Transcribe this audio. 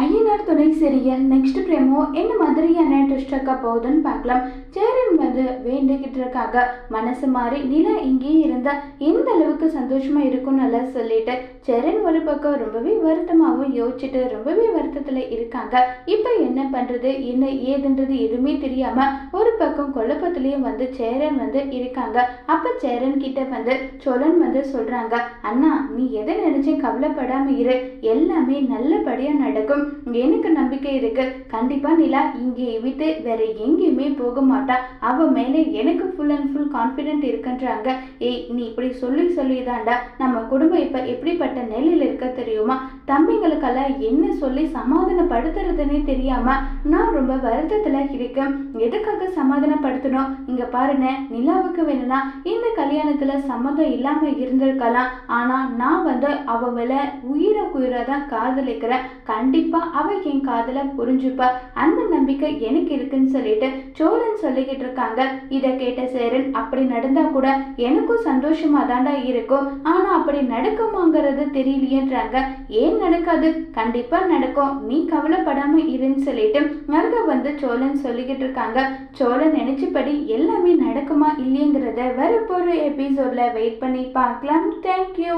ஐயனார் துணை serial next பிரேமோ என்ன மாதிரியான ட்விஸ்டக்கா போகுதுன்னு பார்க்கலாம். வந்து வேண்டிக்கிட்டு இருக்காங்க மனசு மாறி நிலா இங்கேயே இருந்தா எந்த அளவுக்கு சந்தோஷமா இருக்கும்னு எல்லாம் சொல்லிட்டு சேரன் ஒரு பக்கம் ரொம்பவே வருத்தமாகவும் யோசிச்சுட்டு ரொம்பவே வருத்தத்துல இருக்காங்க. இப்போ என்ன பண்றது? என்ன ஏதுன்றது எதுவுமே தெரியாம ஒரு பக்கம் குழப்பத்துலேயும் வந்து சேரன் வந்து இருக்காங்க. அப்ப சேரன் கிட்ட வந்து சோழன் வந்து சொல்றாங்க அண்ணா நீ எதை நினைச்சு கவலைப்படாம இரு. எல்லாமே நல்லபடியா நடக்கும். எனக்கு நம்பிக்கை இருக்கு. கண்டிப்பா நிலா இங்கே விட்டு வேற எங்கேயுமே போக மாட்டா. அவ மேலே எனக்கு ஃபுல் அண்ட் ஃபுல் கான்ஃபிடென்ட் இருக்குன்றாங்க. ஏய் நீ இப்படி சொல்லி சொல்லிதாண்டா நம்ம குடும்பம் இப்போ எப்படிப்பட்ட நிலையில் இருக்க தெரியுமா? தம்பிங்களுக்கெல்லாம் என்ன சொல்லி சமாதானப்படுத்துறதுன்னே தெரியாம நான் ரொம்ப வருத்தத்துல இருக்கேன். எதுக்காக சமாதானப்படுத்தணும்? இங்கே பாருங்க நிலாவுக்கு வேணும்னா இந்த கல்யாணத்துல சம்மதம் இல்லாமல் இருந்திருக்கலாம். ஆனால் நான் வந்து அவ உயிரை உயிரை தான் காதலிக்கிறேன். கண்டிப்பாக அவ என் காதல புரிஞ்சுப்பா. அந்த நம்பிக்கை எனக்கு இருக்குன்னு சொல்லிட்டு சோழன் சொல்லிக்கிட்டு இருக்காங்க. இதை கேட்ட சேரன் அப்படி நடந்தா கூட எனக்கும் சந்தோஷமா தாண்டா இருக்கும். ஆனா அப்படி நடக்குமாங்கிறது தெரியலையேன்றாங்க. ஏன் நடக்காது? கண்டிப்பா நடக்கும். நீ கவலைப்படாம இருன்னு சொல்லிட்டு அங்க வந்து சோழன் சொல்லிக்கிட்டு இருக்காங்க. சோழன் நினைச்சபடி எல்லாமே நடக்குமா இல்லையங்கிறத வரப்போற எபிசோட்ல வெயிட் பண்ணி பார்க்கலாம். தேங்க்யூ